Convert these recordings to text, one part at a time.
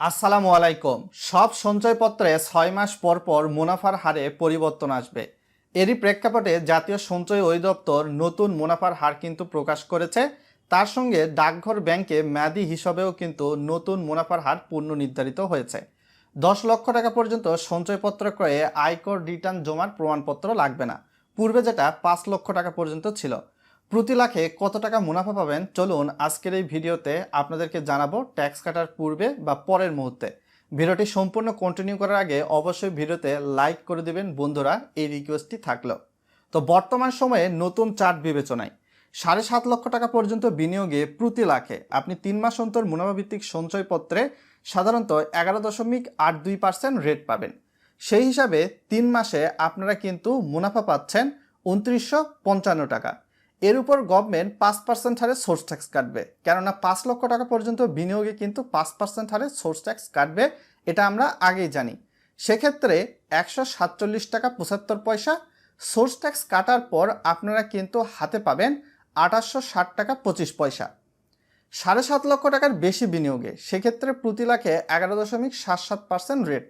আসসালামু আলাইকুম। সব সঞ্চয়পত্রে ছয় মাস পর পর মুনাফার হারে পরিবর্তন আসবে। এরই প্রেক্ষাপটে জাতীয় সঞ্চয় অধিদপ্তর নতুন মুনাফার হার কিন্তু প্রকাশ করেছে। তার সঙ্গে ডাকঘর ব্যাংকে মেয়াদি হিসাবেও কিন্তু নতুন মুনাফার হার পূর্ণ নির্ধারিত হয়েছে। দশ লক্ষ টাকা পর্যন্ত সঞ্চয়পত্র ক্রয়ে আয়কর রিটার্ন জমার প্রমাণপত্র লাগবে না। পূর্বে যেটা পাঁচ লক্ষ টাকা পর্যন্ত ছিল। প্রতি লাখে কত টাকা মুনাফা পাবেন? চলুন আজকের এই ভিডিওতে আপনাদেরকে জানাব ট্যাক্স কাটার পূর্বে বা পরের মুহূর্তে। ভিডিওটি সম্পূর্ণ কন্টিনিউ করার আগে অবশ্যই ভিডিওতে লাইক করে দেবেন বন্ধুরা, এই রিকোয়েস্টটি থাকল। তো বর্তমান সময়ে নতুন চার্ট বিবেচনায় সাড়ে সাত লক্ষ টাকা পর্যন্ত বিনিয়োগে প্রতি লাখে আপনি তিন মাস অন্তর মুনাফাভিত্তিক সঞ্চয়পত্রে সাধারণত এগারো দশমিক আট দুই পার্সেন্ট রেট পাবেন। সেই হিসাবে তিন মাসে আপনারা কিন্তু মুনাফা পাচ্ছেন উনত্রিশশো পঞ্চান্ন টাকা। এর উপর গভর্নমেন্ট পাঁচ পার্সেন্ট হারে সোর্স ট্যাক্স কাটবে। কেননা পাঁচ লক্ষ টাকা পর্যন্ত বিনিয়োগে কিন্তু পাঁচ পার্সেন্ট হারে সোর্স ট্যাক্স কাটবে, এটা আমরা আগেই জানি। সেক্ষেত্রে একশো সাতচল্লিশ টাকা পঁচাত্তর পয়সা সোর্স ট্যাক্স কাটার পর আপনারা কিন্তু হাতে পাবেন আঠাশশো ষাট টাকা পঁচিশ পয়সা। সাড়ে সাত লক্ষ টাকার বেশি বিনিয়োগে, সেক্ষেত্রে প্রতি লাখে এগারো দশমিক সাত সাত পার্সেন্ট রেট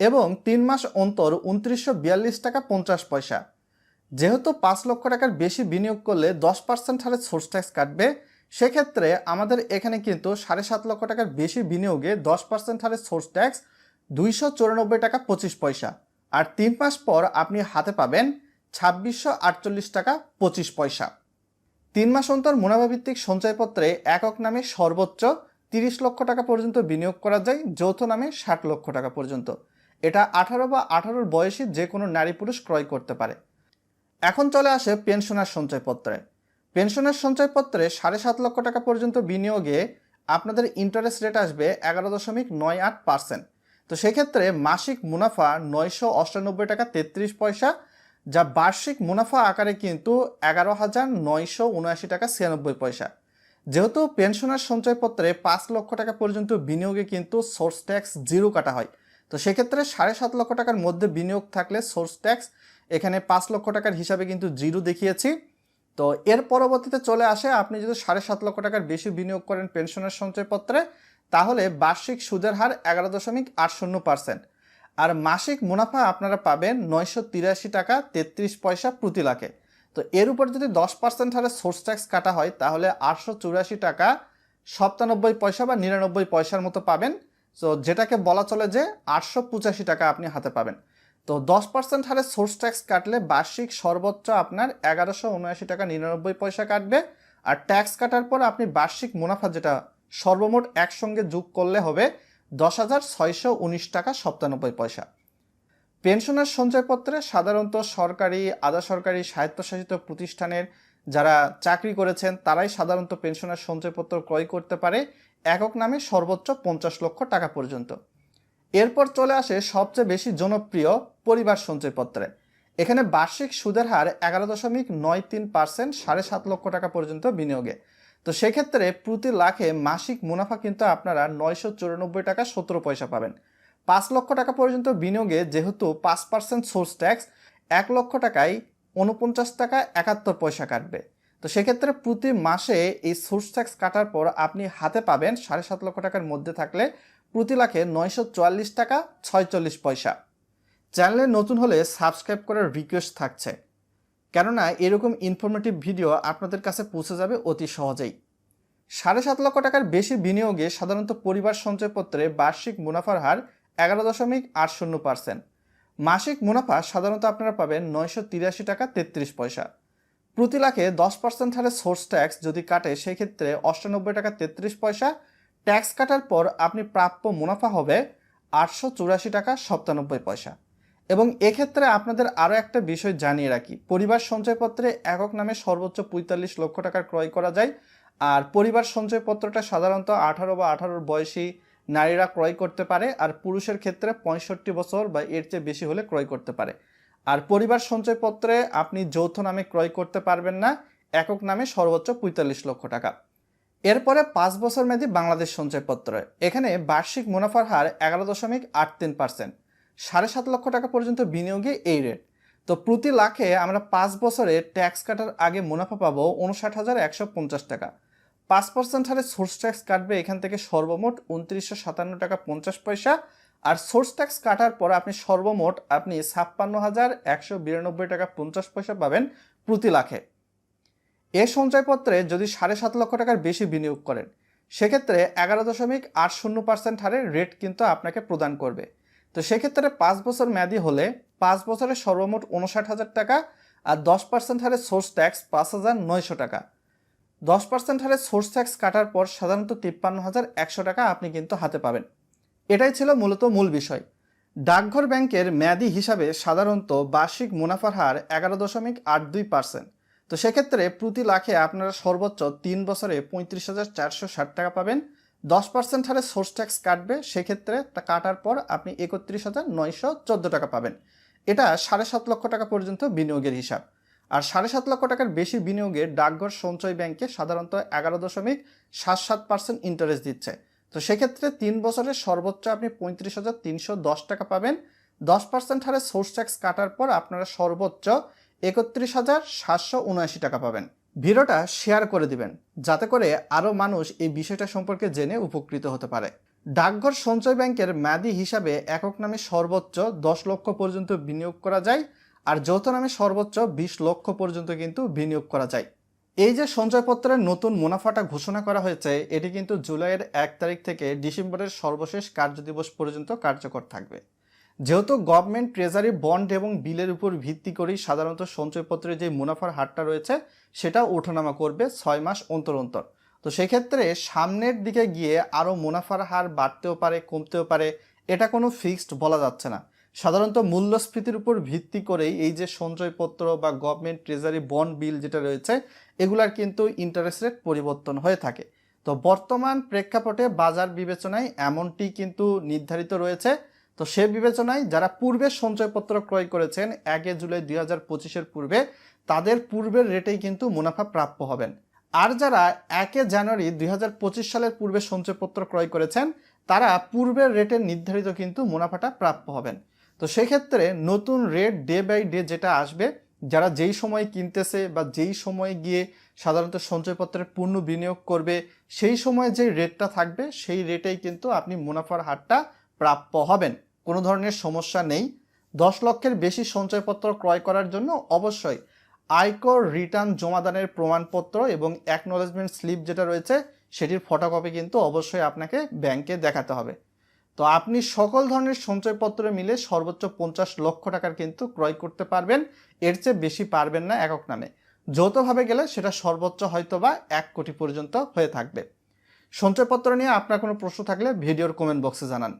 এবং তিন মাস অন্তর উনত্রিশশো বিয়াল্লিশ টাকা পঞ্চাশ পয়সা। যেহেতু পাঁচ লক্ষ টাকার বেশি বিনিয়োগ করলে দশ পার্সেন্ট হারে সোর্স ট্যাক্স কাটবে, সেক্ষেত্রে আমাদের এখানে কিন্তু সাড়ে সাত লক্ষ টাকার বেশি বিনিয়োগে দশ পার্সেন্ট হারে সোর্স ট্যাক্স দুইশো চুরানব্বই টাকা পঁচিশ পয়সা। আর তিন মাস পর আপনি হাতে পাবেন ছাব্বিশশো আটচল্লিশ টাকা পঁচিশ পয়সা। তিন মাস অন্তর মুনাফাভিত্তিক সঞ্চয়পত্রে একক নামে সর্বোচ্চ তিরিশ লক্ষ টাকা পর্যন্ত বিনিয়োগ করা যায়, যৌথ নামে ষাট লক্ষ টাকা পর্যন্ত। এটা আঠারো বা আঠারোর বয়সী যে কোনো নারী পুরুষ ক্রয় করতে পারে। এখন চলে আসে পেনশনার সঞ্চয়পত্রে। পেনশনের সঞ্চয়পত্রে সাড়ে সাত লক্ষ টাকা পর্যন্ত বিনিয়োগে আপনাদের ইন্টারেস্ট রেট আসবে এগারো দশমিক নয় আট পার্সেন্ট তো সেক্ষেত্রে মাসিক মুনাফা নয়শো অষ্টানব্বই টাকা তেত্রিশ পয়সা, যা বার্ষিক মুনাফা আকারে কিন্তু এগারো হাজার নয়শো উনআশি টাকা ছিয়ানব্বই পয়সা। যেহেতু পেনশনার সঞ্চয়পত্রে পাঁচ লক্ষ টাকা পর্যন্ত বিনিয়োগে কিন্তু সোর্স ট্যাক্স জিরো কাটা হয়, তো সেক্ষেত্রে সাড়ে সাত লক্ষ টাকার মধ্যে বিনিয়োগ থাকলে সোর্স ট্যাক্স এখানে পাঁচ লক্ষ টাকার হিসাবে কিন্তু জিরো দেখিয়েছি। তো এর পরবর্তীতে চলে আসে, আপনি যদি সাড়ে সাত লক্ষ টাকার বেশি বিনিয়োগ করেন পেনশনের সঞ্চয়পত্রে, তাহলে বার্ষিক সুদের হার এগারো দশমিক আট শূন্য পার্সেন্ট। আর মাসিক মুনাফা আপনারা পাবেন নয়শো তিরাশি টাকা তেত্রিশ পয়সা প্রতি লাখে। তো এর উপর যদি দশ পার্সেন্ট হারে সোর্স ট্যাক্স কাটা হয়, তাহলে আটশো চুরাশি টাকা সপ্তানব্বই পয়সা বা নিরানব্বই পয়সার মতো পাবেন। তো যেটাকে বলা চলে যে আটশো পঁচাশি টাকা আপনি হাতে পাবেন। তো দশ পার্সেন্ট হারে সোর্স ট্যাক্স কাটলে বার্ষিক সর্বোচ্চ আপনার এগারোশো উনআশি টাকা নিরানব্বই পয়সা কাটবে। আর ট্যাক্স কাটার পর আপনি বার্ষিক মুনাফা যেটা সর্বমোট একসঙ্গে যোগ করলে হবে দশ হাজার ছয়শো উনিশ টাকা সপ্তানব্বই পয়সা। পেনশনের সঞ্চয়পত্রে সাধারণত সরকারি, আধা সরকারি স্বায়ত্তশাসিত প্রতিষ্ঠানের যারা চাকরি করেছেন, তারাই সাধারণত পেনশনের সঞ্চয়পত্র ক্রয় করতে পারে। একক নামে সর্বোচ্চ পঞ্চাশ লক্ষ টাকা পর্যন্ত। এরপর চলে আসে সবচেয়ে বেশি জনপ্রিয় পরিবার সঞ্চয়পত্রে এখানে বার্ষিক সুদের হার এগারো দশমিক নয় তিন পার্সেন্ট সাড়ে সাত লক্ষ টাকা পর্যন্ত বিনিয়োগে। তো সেক্ষেত্রে প্রতি লাখে মাসিক মুনাফা কিন্তু আপনারা নয়শো চুরানব্বই টাকা সতেরো পয়সা পাবেন। পাঁচ লক্ষ টাকা পর্যন্ত বিনিয়োগে যেহেতু পাঁচ পার্সেন্ট সোর্স ট্যাক্স, এক লক্ষ টাকায় উনপঞ্চাশ টাকা একাত্তর পয়সা কাটবে। তো সেক্ষেত্রে প্রতি মাসে এই সোর্স ট্যাক্স কাটার পর আপনি হাতে পাবেন সাড়ে সাত লক্ষ টাকার মধ্যে থাকলে প্রতি লাখে নয়শো চুয়াল্লিশ টাকা, ছয়চল্লিশ পয়সা। চ্যানেলে নতুন হলে সাবস্ক্রাইব করার রিকোয়েস্ট থাকছে। কেননা, এরকম ইনফরমেটিভ ভিডিও আপনাদের কাছে পৌঁছে যাবে অতি সহজেই। সাড়ে সাত লক্ষ টাকার বেশি বিনিয়োগে সাধারণত পরিবার সঞ্চয়পত্রে বার্ষিক মুনাফার হার এগারো দশমিক আট শূন্য পার্সেন্ট। মাসিক মুনাফা সাধারণত আপনারা পাবেন নয়শো তিরাশি টাকা, তেত্রিশ পয়সা। প্রতি লাখে দশ পার্সেন্ট হারে সোর্স ট্যাক্স যদি কাটে, সেক্ষেত্রে অষ্টানব্বই টাকা, তেত্রিশ পয়সা ট্যাক্স কাটার পর আপনি প্রাপ্য মুনাফা হবে আটশো চুরাশি টাকা সপ্তানব্বই পয়সা। এবং এক্ষেত্রে আপনাদের আরও একটা বিষয় জানিয়ে রাখি। পরিবার সঞ্চয়পত্রে একক নামে সর্বোচ্চ পঁয়তাল্লিশ লক্ষ টাকার ক্রয় করা যায়। আর পরিবার সঞ্চয়পত্রটা সাধারণত আঠারো বা আঠারোর বয়সী নারীরা ক্রয় করতে পারে। আর পুরুষের ক্ষেত্রে পঁয়ষট্টি বছর বা এর চেয়ে বেশি হলে ক্রয় করতে পারে। আর পরিবার সঞ্চয়পত্রে আপনি যৌথ নামে ক্রয় করতে পারবেন না। একক নামে সর্বোচ্চ পঁয়তাল্লিশ লক্ষ টাকা। এরপরে পাঁচ বছর মেয়াদি বাংলাদেশ সঞ্চয়পত্র। এখানে বার্ষিক মুনাফার হার এগারো দশমিক আট তিন পার্সেন্ট। সাড়ে সাত লক্ষ টাকা পর্যন্ত বিনিয়োগে এই রেট তো প্রতি লাখে আমরা পাঁচ বছরে ট্যাক্স কাটার আগে মুনাফা পাবো উনষাট হাজার একশো পঞ্চাশ টাকা। পাঁচ পার্সেন্ট হারে সোর্স ট্যাক্স কাটবে এখান থেকে সর্বমোট উনত্রিশশো সাতান্ন টাকা পঞ্চাশ পয়সা। আর সোর্স ট্যাক্স কাটার পর আপনি সর্বমোট আপনি ছাপ্পান্ন হাজার একশো বিরানব্বই টাকা পঞ্চাশ পয়সা পাবেন প্রতি লাখে। এ সঞ্চয়পত্রে যদি সাড়ে সাত লক্ষ টাকার বেশি বিনিয়োগ করেন, সেক্ষেত্রে এগারো দশমিক আট শূন্য পার্সেন্ট হারে রেট কিন্তু আপনাকে প্রদান করবে। তো সেক্ষেত্রে পাঁচ বছর মেয়াদি হলে পাঁচ বছরে সর্বমোট উনষাট হাজার টাকা আর দশ পার্সেন্ট হারে সোর্স ট্যাক্স পাঁচ হাজার নয়শো টাকা। দশ পার্সেন্ট হারে সোর্স ট্যাক্স কাটার পর সাধারণত তিপ্পান্ন হাজার একশো টাকা আপনি কিন্তু হাতে পাবেন। এটাই ছিল মূলত মূল বিষয়। ডাকঘর ব্যাংকের মেয়াদি হিসাবে সাধারণত বার্ষিক মুনাফার হার এগারো দশমিক আট দুই পার্সেন্ট। তো সেক্ষেত্রে প্রতি লাখে আপনারা সর্বোচ্চ তিন বছরে পঁয়ত্রিশ হাজার চারশো ষাট টাকা পাবেন। দশ পার্সেন্ট হারে সোর্স ট্যাক্স কাটবে, সেক্ষেত্রে তা কাটার পর আপনি একত্রিশ হাজার নয়শো চোদ্দ টাকা পাবেন। এটা সাড়ে সাত লক্ষ টাকা পর্যন্ত বিনিয়োগের হিসাব। আর সাড়ে সাত লক্ষ টাকার বেশি বিনিয়োগে ডাকঘর সঞ্চয় ব্যাংকে সাধারণত এগারো দশমিক সাত সাত পার্সেন্ট ইন্টারেস্ট দিচ্ছে। তো সেক্ষেত্রে তিন বছরের সর্বোচ্চ আপনি পঁয়ত্রিশ হাজার তিনশো দশ টাকা পাবেন। দশ পার্সেন্ট হারে সোর্স ট্যাক্স কাটার পর আপনারা সর্বোচ্চ একত্রিশ হাজার সাতশো উনআশি টাকা পাবেন। ভিডিওটা শেয়ার করে দিবেন, যাতে করে আরও মানুষ এই বিষয়টা সম্পর্কে জেনে উপকৃত হতে পারে। ডাকঘর সঞ্চয় ব্যাংকের মেয়াদি হিসাবে একক নামে সর্বোচ্চ দশ লক্ষ পর্যন্ত বিনিয়োগ করা যায় আর যৌথ নামে সর্বোচ্চ বিশ লক্ষ পর্যন্ত কিন্তু বিনিয়োগ করা যায়। এই যে সঞ্চয়পত্রের নতুন মুনাফাটা ঘোষণা করা হয়েছে, এটি কিন্তু জুলাইয়ের এক তারিখ থেকে ডিসেম্বরের সর্বশেষ কার্যদিবস পর্যন্ত কার্যকর থাকবে। যেহেতু গভর্নমেন্ট ট্রেজারি বন্ড এবং বিলের উপর ভিত্তি করেই সাধারণত সঞ্চয়পত্রের যে মুনাফার হারটা রয়েছে, সেটা ওঠানামা করবে ছয় মাস অন্তর অন্তর। তো সেক্ষেত্রে সামনের দিকে গিয়ে আরও মুনাফার হার বাড়তেও পারে, কমতেও পারে, এটা কোনো ফিক্সড বলা যাচ্ছে না। সাধারণত মূল্যস্ফীতির উপর ভিত্তি করেই এই যে সঞ্চয়পত্র বা গভর্নমেন্ট ট্রেজারি বন্ড বিল যেটা রয়েছে, এগুলার কিন্তু ইন্টারেস্ট রেট পরিবর্তন হয়ে থাকে। তো বর্তমান প্রেক্ষাপটে বাজার বিবেচনায় এমনটি কিন্তু নির্ধারিত রয়েছে। তো সে বিবেচনায় যারা পূর্বে সঞ্চয়পত্র ক্রয় করেছেন একে জুলাই দুই হাজার পঁচিশের পূর্বে, তাদের পূর্বের রেটেই কিন্তু মুনাফা প্রাপ্য হবেন। আর যারা একে জানুয়ারি দুই হাজার পঁচিশ সালের পূর্বে সঞ্চয়পত্র ক্রয় করেছেন, তারা পূর্বের রেটের নির্ধারিত কিন্তু মুনাফাটা প্রাপ্য হবেন। তো সেক্ষেত্রে নতুন রেট ডে বাই ডে যেটা আসবে, যারা যেই সময় কিনতেছে বা যেই সময় গিয়ে সাধারণত সঞ্চয়পত্রের পূর্ণ বিনিয়োগ করবে, সেই সময় যে রেটটা থাকবে, সেই রেটেই কিন্তু আপনি মুনাফার হারটা প্রাপ্য হবেন। কোনো ধরনের সমস্যা নেই। দশ লক্ষের বেশি সঞ্চয়পত্র ক্রয় করার জন্য অবশ্যই আয়কর রিটার্ন জমাদানের প্রমাণপত্র এবং অ্যাকনোলেজমেন্ট স্লিপ যেটা রয়েছে, সেটির ফটোকপি কিন্তু অবশ্যই আপনাকে ব্যাংকে দেখাতে হবে। তো আপনি সকল ধরনের সঞ্চয়পত্র মিলে সর্বোচ্চ পঞ্চাশ লক্ষ টাকার কিন্তু ক্রয় করতে পারবেন। এর চেয়ে বেশি পারবেন না একক নামে। যৌথভাবে গেলে সেটা সর্বোচ্চ হয়তো বা এক কোটি পর্যন্ত হয়ে থাকবে। সঞ্চয়পত্র নিয়ে আপনার কোনো প্রশ্ন থাকলে ভিডিওর কমেন্ট বক্সে জানান।